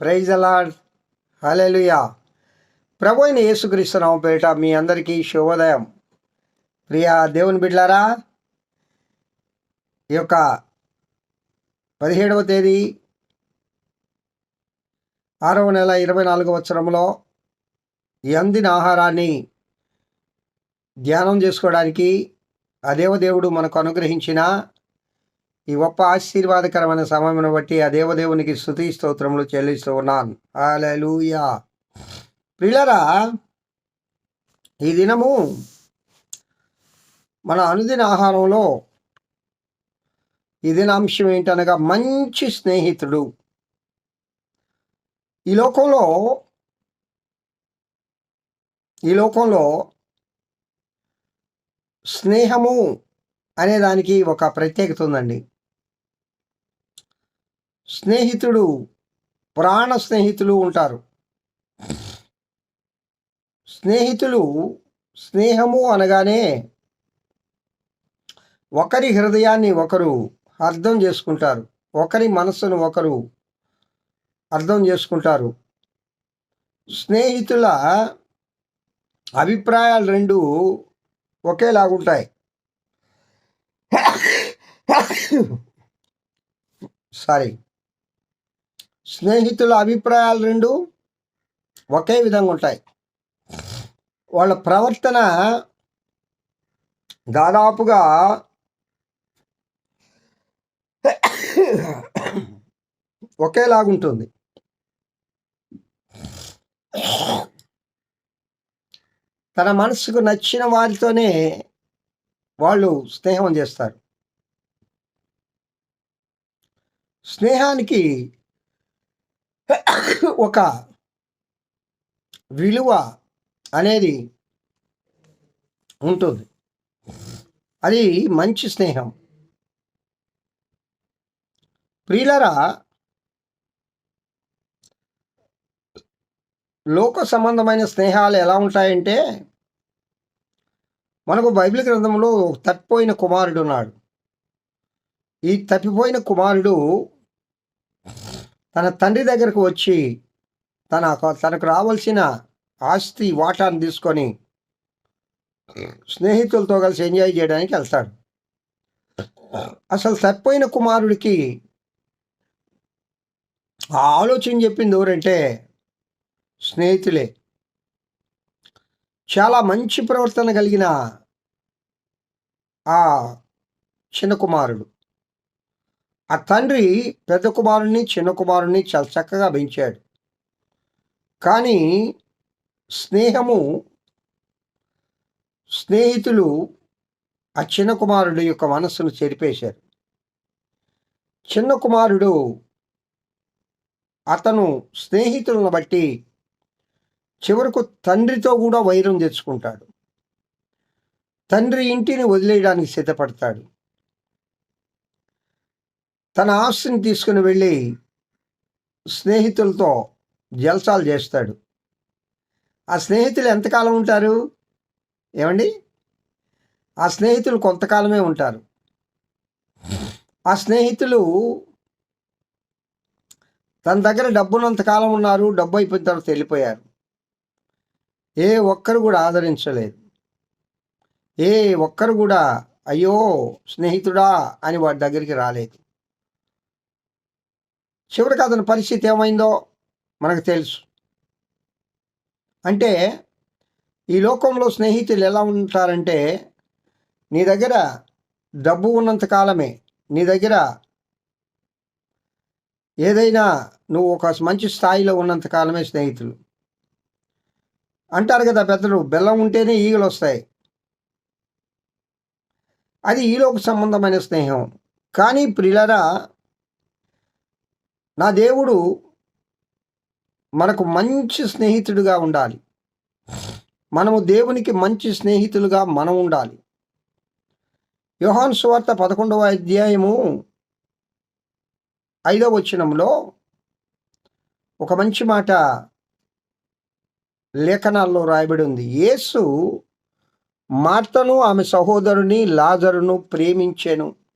Praise అలాడ్ hallelujah ప్రభు అయిన యేసుక్రీస్తునామ పేట మీ అందరికీ శుభోదయం. ప్రియా దేవుని బిడ్లారా ఈ యొక్క పదిహేడవ తేదీ ఆరవ నెల ఇరవై నాలుగవ సంవత్సరంలో ఈ అందిన ఆహారాన్ని ధ్యానం చేసుకోవడానికి ఆ దేవదేవుడు మనకు అనుగ్రహించిన ఈ గొప్ప ఆశీర్వాదకరమైన సమయమును బట్టి ఆ దేవదేవునికి స్థుతి స్తోత్రములు చెల్లిస్తూ ఉన్నాను అలూయా ప్రియులరా ఈ దినము మన అనుదిన ఆహారంలో ఈ దినాంశం ఏంటనగా మంచి స్నేహితుడు. ఈ లోకంలో ఈ లోకంలో స్నేహము అనే దానికి ఒక ప్రత్యేకత ఉందండి. స్నేహితుడు ప్రాణ స్నేహితులు ఉంటారు. స్నేహితులు స్నేహము అనగానే ఒకరి హృదయాన్ని ఒకరు అర్థం చేసుకుంటారు. ఒకరి మనస్సును ఒకరు అర్థం చేసుకుంటారు. స్నేహితుల అభిప్రాయాలు రెండు ఒకేలాగుంటాయి సారీ. స్నేహితుల అభిప్రాయాలు రెండు ఒకే విధంగా ఉంటాయి. వాళ్ళ ప్రవర్తన దాదాపుగా ఒకేలాగుంటుంది తన మనసుకు నచ్చిన వారితోనే వాళ్ళు స్నేహం చేస్తారు. స్నేహానికి ఒక విలువ అనేది ఉంటుంది. అది మంచి స్నేహం. ప్రియులరా లోక సంబంధమైన స్నేహాలు ఎలా ఉంటాయంటే మనకు బైబిల్ గ్రంథంలో తప్పిపోయిన కుమారుడు ఉన్నాడు. ఈ తప్పిపోయిన కుమారుడు తన తండ్రి దగ్గరకు వచ్చి తన తనకు రావాల్సిన ఆస్తి వాటాను తీసుకొని స్నేహితులతో కలిసి ఎంజాయ్ చేయడానికి వెళ్తాడు. అసలు తప్పిపోయిన కుమారుడికి ఆ ఆలోచన చెప్పింది ఎవరంటే స్నేహితులే. చాలా మంచి ప్రవర్తన కలిగిన ఆ చిన్న కుమారుడు. ఆ తండ్రి పెద్ద కుమారుణ్ణి చిన్న కుమారుణ్ణి చాలా చక్కగా పెంచాడు. కానీ స్నేహము స్నేహితులు ఆ చిన్న కుమారుడు యొక్క మనస్సును చెరిపేశారు. చిన్న కుమారుడు అతను స్నేహితులను బట్టి చివరకు తండ్రితో కూడా వైరం తెచ్చుకుంటాడు. తండ్రి ఇంటిని వదిలేయడానికి సిద్ధపడతాడు. తన ఆస్తిని తీసుకుని వెళ్ళి స్నేహితులతో జల్సాలు చేస్తాడు. ఆ స్నేహితులు ఎంతకాలం ఉంటారు? ఏమండి? ఆ స్నేహితులు కొంతకాలమే ఉంటారు. ఆ స్నేహితులు తన దగ్గర డబ్బునంతకాలం ఉన్నారు డబ్బు అయిపోయిన తర్వాత వెళ్ళిపోయారు. ఏ ఒక్కరు కూడా ఆదరించలేదు. ఏ ఒక్కరు కూడా అయ్యో స్నేహితుడా అని వాడి దగ్గరికి రాలేదు. చివరికి అతని పరిస్థితి ఏమైందో మనకు తెలుసు. అంటే ఈ లోకంలో స్నేహితులు ఎలా ఉంటారంటే నీ దగ్గర డబ్బు ఉన్నంత కాలమే నీ దగ్గర ఏదైనా నువ్వు ఒక మంచి స్థాయిలో ఉన్నంత కాలమే స్నేహితులు. అంటారు కదా పెద్దలు బెల్లం ఉంటేనే ఈగలు వస్తాయి. అది ఈలోక సంబంధమైన స్నేహం. కానీ ప్రిలరా నా దేవుడు మనకు మంచి స్నేహితుడిగా ఉండాలి. మనము దేవునికి మంచి స్నేహితులుగా మనం ఉండాలి. యోహాన్ సువార్త పదకొండవ అధ్యాయము ఐదవ వచనంలో ఒక మంచి మాట లేఖనాల్లో రాయబడి ఉంది. యేసు మార్తను ఆమె సహోదరుని లాజరును ప్రేమించాను.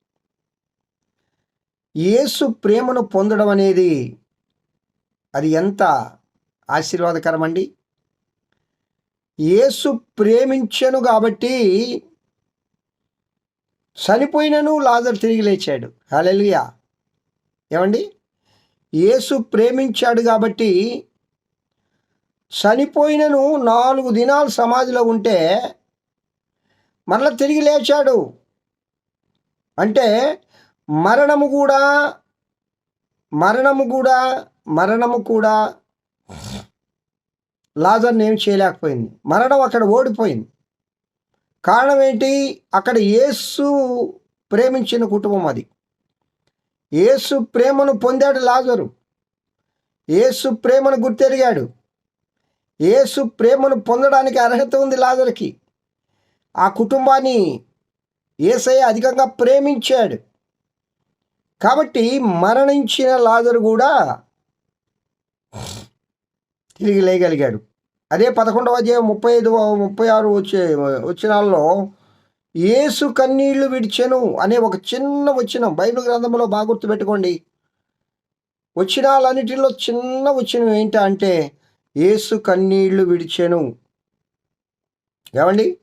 యేసు ప్రేమను పొందడం అనేది అది ఎంత ఆశీర్వాదకరం అండి యేసు ప్రేమించను కాబట్టి చనిపోయినను లాజర్ తిరిగి లేచాడు. హలెలుయా ఏమండి? యేసు ప్రేమించాడు కాబట్టి చనిపోయినను నాలుగు దినాలు సమాధిలో ఉంటే మరలా తిరిగి లేచాడు. అంటే మరణము కూడా మరణము కూడా మరణము కూడా లాజర్ని ఏం చేయలేకపోయింది. మరణం అక్కడ ఓడిపోయింది. కారణం ఏంటి? అక్కడ యేసు ప్రేమించిన కుటుంబం అది. యేసు ప్రేమను పొందాడు లాజరు. యేసు ప్రేమను గుర్తెరిగాడు. యేసు ప్రేమను పొందడానికి అర్హత ఉంది లాజర్కి. ఆ కుటుంబాన్ని ఏసయ్య అధికంగా ప్రేమించాడు. కాబట్టి మరణించిన లాజరు కూడా తిరిగి లేయగలిగాడు. అదే పదకొండవ అధ్యాయం ముప్పై ఐదు ముప్పై ఆరు వచ్చే వచ్చినాల్లో ఏసు కన్నీళ్ళు విడిచెను అనే ఒక చిన్న వచ్చినం బైబిల్ గ్రంథంలో బాగా గుర్తుపెట్టుకోండి. వచ్చినాలన్నిటిలో చిన్న వచ్చినం ఏంటంటే ఏసు కన్నీళ్ళు విడిచెను. ఏమండి?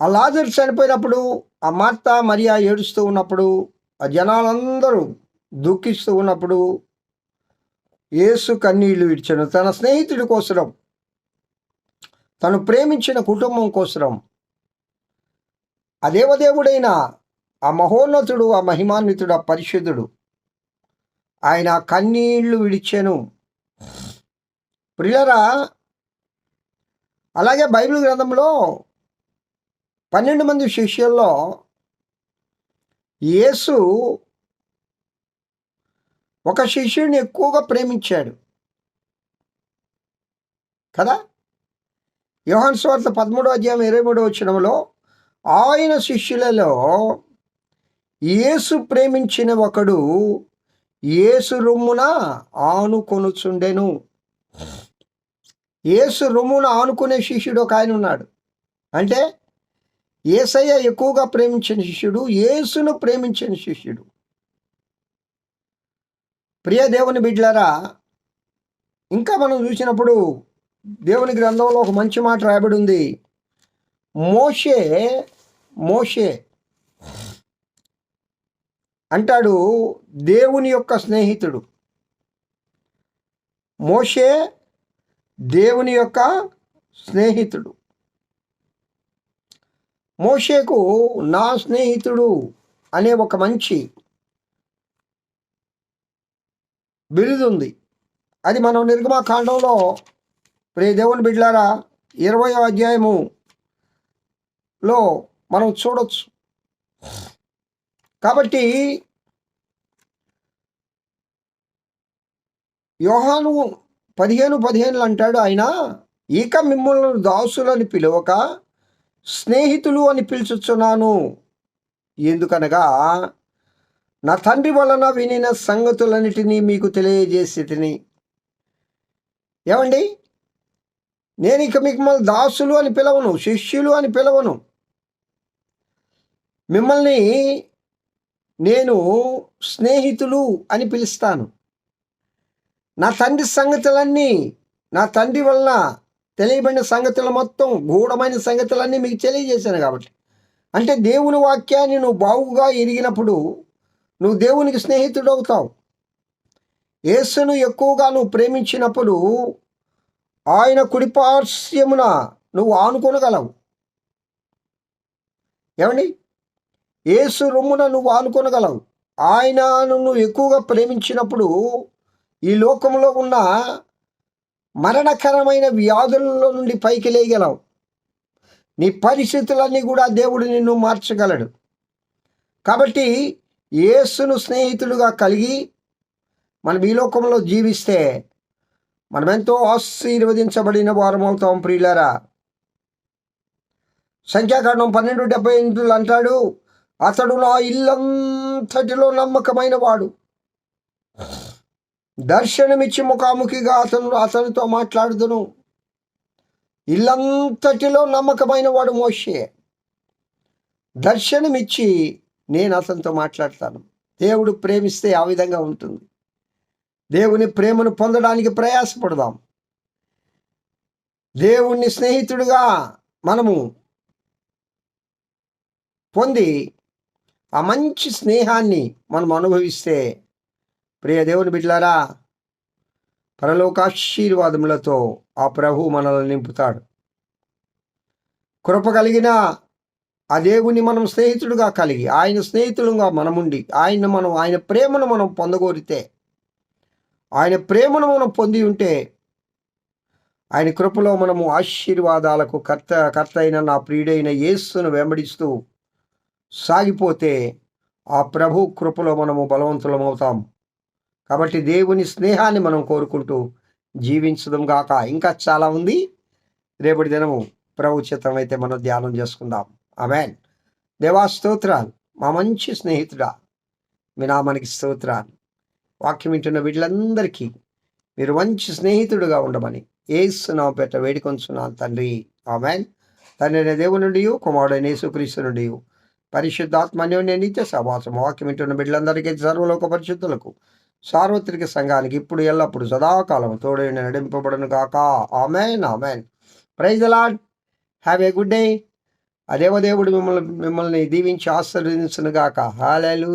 ఆ లాజర్ చనిపోయినప్పుడు ఆ మార్త మరియా ఏడుస్తూ ఉన్నప్పుడు ఆ జనాలందరూ దుఃఖిస్తూ ఉన్నప్పుడు యేసు కన్నీళ్ళు విడిచను తన స్నేహితుడి కోసరం తను ప్రేమించిన కుటుంబం కోసరం. ఆ దేవదేవుడైన ఆ మహోన్నతుడు ఆ మహిమాన్వితుడు ఆ పరిశుద్ధుడు ఆయన కన్నీళ్ళు విడిచెను. ప్రియరా అలాగే బైబిల్ గ్రంథంలో పన్నెండు మంది శిష్యుల్లో యేసు ఒక శిష్యుడిని ఎక్కువగా ప్రేమించాడు. కదా? యోహాన్ స్వార్థ పదమూడో అధ్యాయం ఇరవై మూడో వచ్చినంలో ఆయన శిష్యులలో యేసు ప్రేమించిన ఒకడు యేసు రొమ్మున ఆనుకొనుచుండెను. యేసు రొమ్మున ఆనుకునే శిష్యుడు ఒక ఆయన ఉన్నాడు. అంటే ఏసయ్య ఎక్కువగా ప్రేమించిన శిష్యుడు యేసును ప్రేమించిన శిష్యుడు. ప్రియ దేవుని బిడ్డలారా ఇంకా మనం చూసినప్పుడు దేవుని గ్రంథంలో ఒక మంచి మాట రాయబడి ఉంది. మోషే మోషే అంటాడు దేవుని యొక్క స్నేహితుడు. మోషే దేవుని యొక్క స్నేహితుడు. మోషేకు నా స్నేహితుడు అనే ఒక మంచి బిరుదుంది అది మనం నిర్గమాకాండంలో ప్రే దేవుని బిడ్లారా ఇరవై అధ్యాయములో మనం చూడొచ్చు. కాబట్టి యోహాను పదిహేను పదిహేనులు అంటాడు ఆయన ఇక మిమ్మల్ని దాసులని పిలవక స్నేహితులు అని పిలుచుచున్నాను. ఎందుకనగా నా తండ్రి వలన వినిన సంగతులన్నిటినీ మీకు తెలియజేసి తిని ఏమండి? నేను ఇక మిమ్మల్ని దాసులు అని పిలవను శిష్యులు అని పిలవను. మిమ్మల్ని నేను స్నేహితులు అని పిలుస్తాను. నా తండ్రి సంగతులన్నీ నా తండ్రి వలన తెలియబడిన సంగతులు మొత్తం గూఢమైన సంగతులన్నీ మీకు తెలియజేశాను కాబట్టి. అంటే దేవుని వాక్యాన్ని నువ్వు బావుగా ఎరిగినప్పుడు నువ్వు దేవునికి స్నేహితుడు అవుతావు యేసును ఎక్కువగా నువ్వు ప్రేమించినప్పుడు ఆయన కుడిపార్శ్యమున నువ్వు ఆనుకొనగలవు. ఏమండి? యేసు రొమ్మున నువ్వు ఆనుకొనగలవు. ఆయనను నువ్వు ఎక్కువగా ప్రేమించినప్పుడు ఈ లోకంలో ఉన్న మరణకరమైన వ్యాధులలో నుండి పైకి లేయగలవు నీ పరిస్థితులన్నీ కూడా దేవుడు నిన్ను మార్చగలడు. కాబట్టి యేసును స్నేహితులుగా కలిగి మనం ఈ లోకంలో జీవిస్తే మనమెంతో ఆశీర్వదించబడిన వారం అవుతాం ప్రియులరా. సంఖ్యాకాండం పన్నెండు డెబ్బై ఎనిమిదిలో అంటాడు అతడు నా ఇల్లంతటిలో నమ్మకమైన వాడు. దర్శనమిచ్చి ముఖాముఖిగా అతను అతనితో మాట్లాడుదును. ఇల్లంతటిలో నమ్మకమైన వాడు మోషే. దర్శనమిచ్చి నేను అతనితో మాట్లాడతాను. దేవుడు ప్రేమిస్తే ఆ విధంగా ఉంటుంది. దేవుని ప్రేమను పొందడానికి ప్రయాసపడదాం. దేవుణ్ణి స్నేహితుడిగా మనము పొంది ఆ మంచి స్నేహాన్ని మనం అనుభవిస్తే ప్రియ దేవుని బిడ్లారా పరలోకాశీర్వాదములతో ఆ ప్రభు మనల్ని నింపుతాడు. కృప కలిగిన ఆ దేవుని మనం స్నేహితుడుగా కలిగి ఆయన స్నేహితులుగా మనముండి ఆయన మనం ఆయన ప్రేమను మనం పొందగోరితే ఆయన ప్రేమను మనం పొంది ఉంటే ఆయన కృపలో మనము ఆశీర్వాదాలకు కర్త కర్త అయిన నా ప్రియుడైన యేస్సును వెంబడిస్తూ సాగిపోతే ఆ ప్రభు కృపలో మనము బలవంతులమవుతాం. కాబట్టి దేవుని స్నేహాన్ని మనం కోరుకుంటూ జీవించడం గాక. ఇంకా చాలా ఉంది. రేపటి దినము ప్రభు అయితే మనం ధ్యానం చేసుకుందాం. ఆమెన్. దేవా స్తోత్రాలు. మా మంచి స్నేహితుడా మీ నామానికి స్తోత్రాలు. వాక్యం వింటున్న వీళ్ళందరికీ మీరు మంచి స్నేహితుడుగా ఉండమని ఏసునామ పెట్ట వేడుకొంచున్నాను తండ్రి. ఆమెన్. తండ్రి దేవుని నుండి కుమారుడైన యేసుక్రీస్తు నుండి పరిశుద్ధాత్మన్యోన్య నిత్య సమాసం వాక్యం వింటున్న బిడ్డలందరికీ సర్వలోక పరిశుద్ధులకు సార్వత్రిక సంఘానికి ఇప్పుడు ఎల్లప్పుడు సదాకాలం తోడైన నడింపబడను కాక ఆమెన్ ఆమెన్. ప్రైజ్ అలాడ్ హ్యావ్ ఏ గుడ్ డే. ఆ దేవదేవుడు మిమ్మల్ని మిమ్మల్ని దీవించి ఆశీర్వదించను గాక. హాలెలు